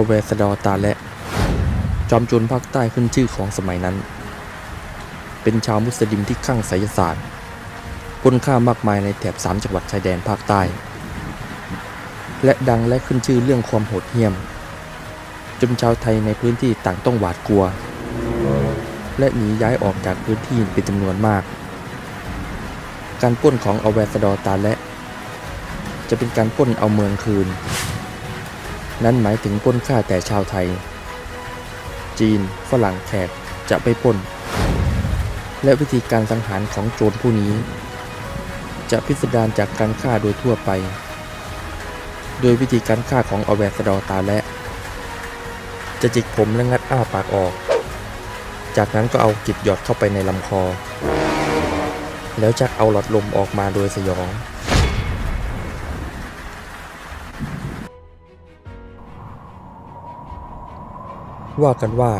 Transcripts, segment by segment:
อเวสดอตาและ จอมโจรภาคใต้ขึ้นชื่อของสมัยนั้น เป็นชาวมุสลิมที่คลั่งไสยศาสตร์ปล้นฆ่ามากมายในแถบสามจังหวัดชายแดนภาคใต้ และดังและขึ้นชื่อเรื่องความโหดเหี้ยม จนชาวไทยในพื้นที่ต่างต้องหวาดกลัว และหนีย้ายออกจากพื้นที่เป็นจำนวนมาก การป้นของอเวสดอตาและ จะเป็นการป้นเอาเมืองคืน นั่นหมายถึงปล้นฆ่าแต่ชาวไทย จีน ฝรั่งแขกจะไปปล้น และวิธีการสังหารของโจรผู้นี้ จะพิสดารจากการฆ่าโดยทั่วไป โดยวิธีการฆ่าของอเวสดอร์ตาและ จะจิกผมและงัดอ้าปากออก จากนั้นก็เอากิบหยอดเข้าไปในลำคอ แล้วชักเอาหลอดลมออกมาโดยสยอง ว่ากันว่า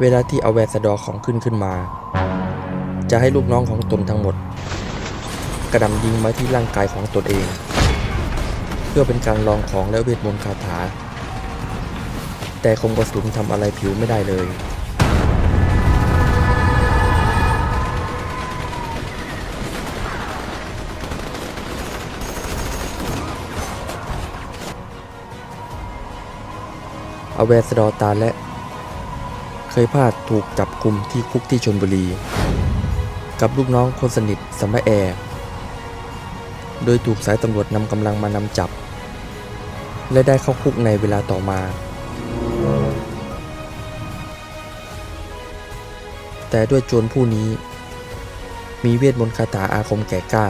เวลาที่เอาแวสดอของขึ้นขึ้นมา จะให้ลูกน้องของตนทั้งหมด กระดำยิงมาที่ร่างกายของตนเอง เพื่อเป็นการลองของและเวทมนต์คาถา แต่คมกระสุนทำอะไรผิวไม่ได้เลย อเวสดอร์ตาและ เคยพลาดถูกจับกลุ่มที่คุกที่ชนบุรี กับลูกน้องคนสนิทสมัยแอร์ โดยถูกสายตำรวจนำกำลังมานำจับ และได้เข้าคุกในเวลาต่อมา แต่ด้วยโจรผู้นี้ มีเวทมนต์คาถาอาคมแก่กล้า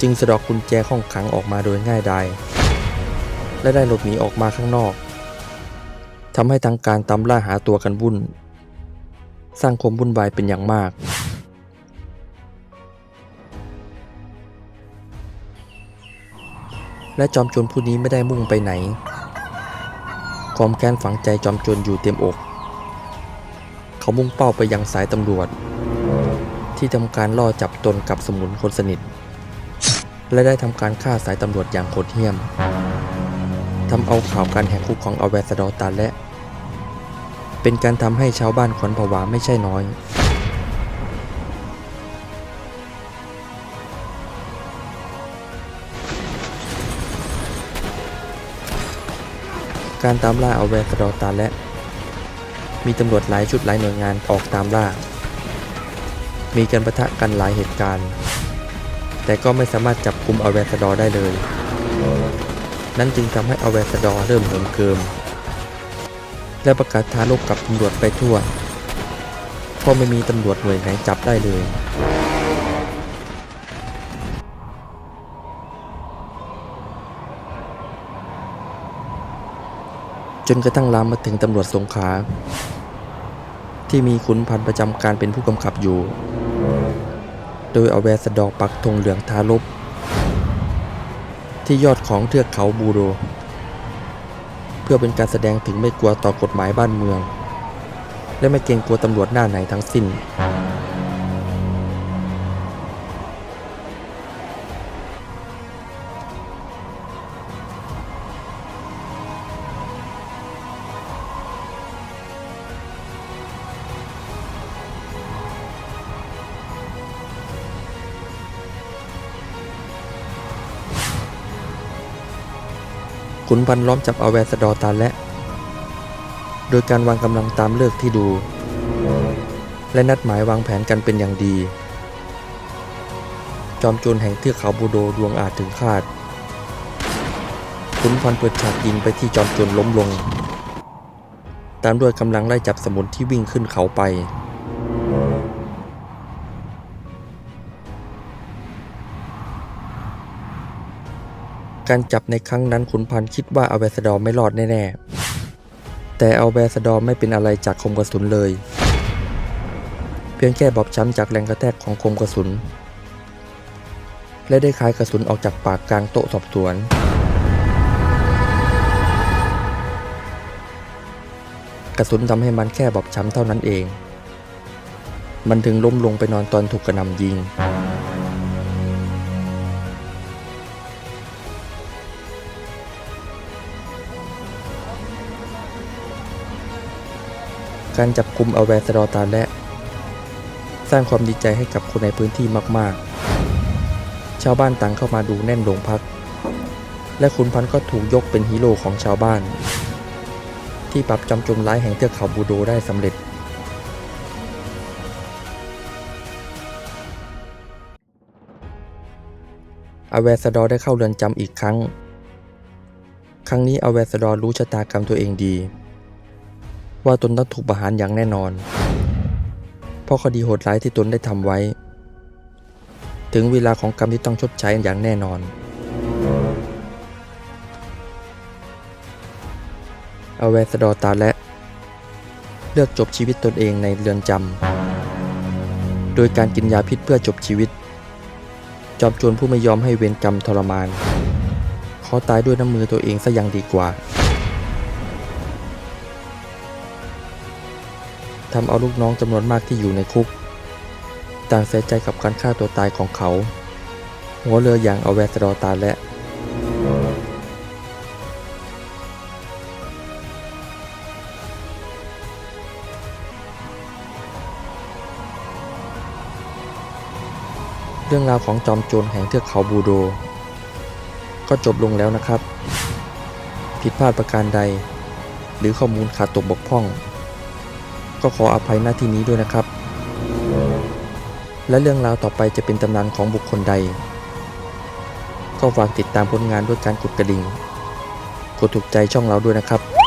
จึงสะดอกกุญแจห้องขังออกมาโดยง่ายดายและได้หลบหนีออกมาข้างนอก ทำให้ทางการตามล่าหาตัวกันวุ่น สร้างความวุ่นวายเป็นอย่างมาก และจอมโจรผู้นี้ไม่ได้มุ่งไปไหน ความแค้นฝังใจจอมโจรอยู่เต็มอก เขามุ่งเป้าไปยังสายตำรวจ ที่ทำการล่อจับตนกับสมุนคนสนิท และได้ทำการฆ่าสายตำรวจอย่างโหดเหี้ยมทำเอาข่าวการแหกคุกของอเวสดอร์ตาและ เป็นการทำให้ชาวบ้านขวัญผวาไม่ใช่น้อย การตามล่าอเวสดอร์ตาและ มีตำรวจหลายชุดหลายหน่วยงานออกตามล่า มีการประทะกันหลายเหตุการณ์ แต่ก็ไม่สามารถจับกลุ่มเอเวร์สดอร์ได้เลย นั่นจึงทำให้เอเวร์สดอร์เริ่มเหิมเกิม และประกาศท้าลบกับตำรวจไปทั่วเพราะไม่มีตำรวจหน่วยไหนจับได้เลย จนกระทั่งลามมาถึงตำรวจสงขลาที่มีขุนพันประจำการเป็นผู้กำกับอยู่ โดยเอาแวสดอร์ปักธงเหลืองทาลบ ที่ยอดของเทือกเขาบูโร เพื่อเป็นการแสดงถึงไม่กลัวต่อกฎหมายบ้านเมือง และไม่เกรงกลัวตำรวจหน้าไหนทั้งสิ้น ขุนพันธ์ล้อมจับเอาแวสดอตาและ โดยการวางกำลังตามเลือกที่ดู และนัดหมายวางแผนกันเป็นอย่างดี จอมโจรแห่งเทือกเขาบูโดดวงอาจถึงคาด ขุนพันธ์เปิดฉากยิงไปที่จอมโจรล้มลง ตามด้วยกำลังไล่จับสมุนที่วิ่งขึ้นเขาไป การจับในครั้งนั้นขุนพันธ์คิดว่าอเวสดอร์ไม่รอดแน่ๆ แต่อเวสดอร์ไม่เป็นอะไรจากคมกระสุนเลย เพียงแค่บอบช้ำจากแรงกระแทกของคมกระสุน และได้คายกระสุนออกจากปากกลางโต๊ะสอบสวน กระสุนทำให้มันแค่บอบช้ำเท่านั้นเอง มันถึงล้มลงไปนอนตอนถูกกระหน่ำยิง การจับกลุ่มอแวสดอตาและ สร้างความดีใจให้กับคนในพื้นที่มากๆ ชาวบ้านต่างเข้ามาดูแน่นโรงพัก และคุณพันธ์ก็ถูกยกเป็นฮีโร่ของชาวบ้าน ที่ปรับจำจมร้ายแห่งเทือกเขาบูโดได้สำเร็จอเวสดอร์ได้เข้าเรือนจำอีกครั้ง ครั้งนี้อเวสดอร์รู้ชะตากรรมตัวเองดี ว่าตนต้องถูกประหารอย่างแน่นอน เพราะคดีโหดร้ายที่ตนได้ทำไว้ ถึงเวลาของกรรมที่ต้องชดใช้อย่างแน่นอน อเวสดอร์ตาและ เลือกจบชีวิตตนเองในเรือนจำ โดยการกินยาพิษเพื่อจบชีวิต จอมโจรผู้ไม่ยอมให้เวรกรรมทรมานขาตายด้วยน้ำมือตัวเองซะยังดีกว่า ทำเอาลูกน้องจำนวนมากที่อยู่ในคุก ต่างเสียใจกับการฆ่าตัวตายของเขา หัวเรืออย่างอเวสดอร์ตาและเรื่องราวของจอมโจรแห่งเทือกเขาบูโด ก็จบลงแล้วนะครับ ผิดพลาดประการใด หรือข้อมูลขาดตกบกพร่อง ก็ขออภัยหน้าที่นี้ด้วยนะครับ และเรื่องราวต่อไปจะเป็นตำนานของบุคคลใด ก็ฝากติดตามผลงานด้วยการกดกระดิ่ง กดถูกใจช่องเราด้วยนะครับ